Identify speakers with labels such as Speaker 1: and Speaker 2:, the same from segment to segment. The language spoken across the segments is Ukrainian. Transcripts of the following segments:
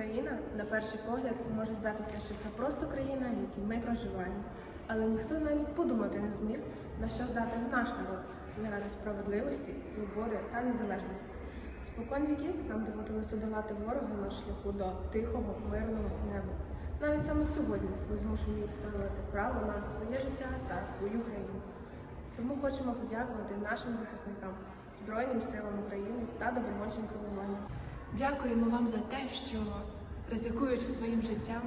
Speaker 1: Україна, на перший погляд, може здатися, що це просто країна, в якій ми проживаємо. Але ніхто навіть подумати не зміг, на що здатен наш народ заради справедливості, свободи та незалежності. Спокон віків нам доводилося долати ворога на шляху до тихого, мирного неба. Навіть саме сьогодні ми змушені відстоювати право на своє життя та свою країну. Тому хочемо подякувати нашим захисникам, Збройним силам України та добровольчим формуванням.
Speaker 2: Дякуємо вам за те, що ризикуючи своїм життям,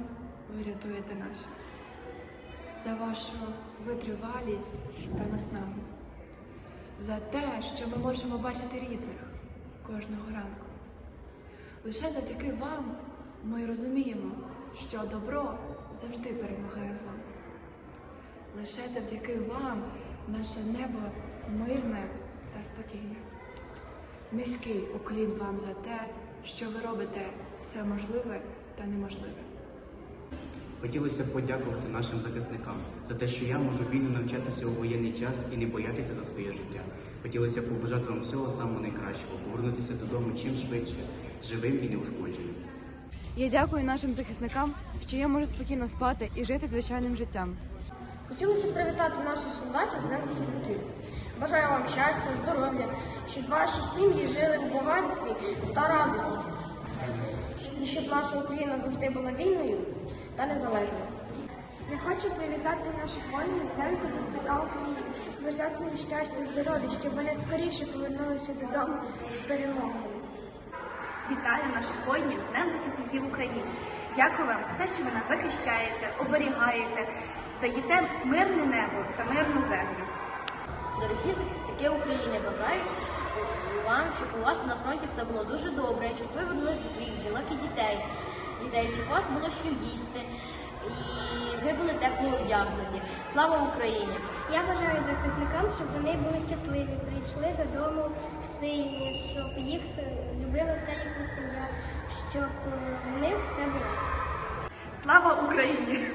Speaker 2: ви рятуєте наше, за вашу витривалість та наснагу, за те, що ми можемо бачити рідних кожного ранку. Лише завдяки вам ми розуміємо, що добро завжди перемагає зло. Лише завдяки вам наше небо мирне та спокійне. Низький уклін вам за те, що ви робите все можливе та неможливе.
Speaker 3: Хотілося б подякувати нашим захисникам за те, що я можу вільно навчатися у воєнний час і не боятися за своє життя. Хотілося б побажати вам всього самого найкращого, повернутися додому чим швидше, живим і неушкодженим.
Speaker 4: Я дякую нашим захисникам, що я можу спокійно спати і жити звичайним життям.
Speaker 5: Хотілося б привітати наших солдатів з Днем захисників. Бажаю вам щастя, здоров'я, щоб ваші сім'ї жили у багатстві та радості, і щоб наша Україна завжди була вільною та незалежною.
Speaker 6: Я хочу привітати наших воїнів з Днем захисника України, бажати їм щастя, здоров'я, щоб вони скоріше повернулися додому з перемогою.
Speaker 7: Вітаю наших воїнів з Днем захисників України. Дякую вам за те, що ви нас захищаєте, оберігаєте, даєте мирне небо та мирну землю.
Speaker 8: Дорогі захисники України, бажаю вам, щоб у вас на фронті все було дуже добре, щоб ви вернулися до своїх жінок і дітей, дітей, щоб у вас було що їсти, і ви були тепло одягнуті. Слава Україні!
Speaker 6: Я бажаю захисникам, щоб вони були щасливі, прийшли додому сильні, щоб їх любила вся їхня сім'я, щоб в них все було.
Speaker 7: Слава Україні!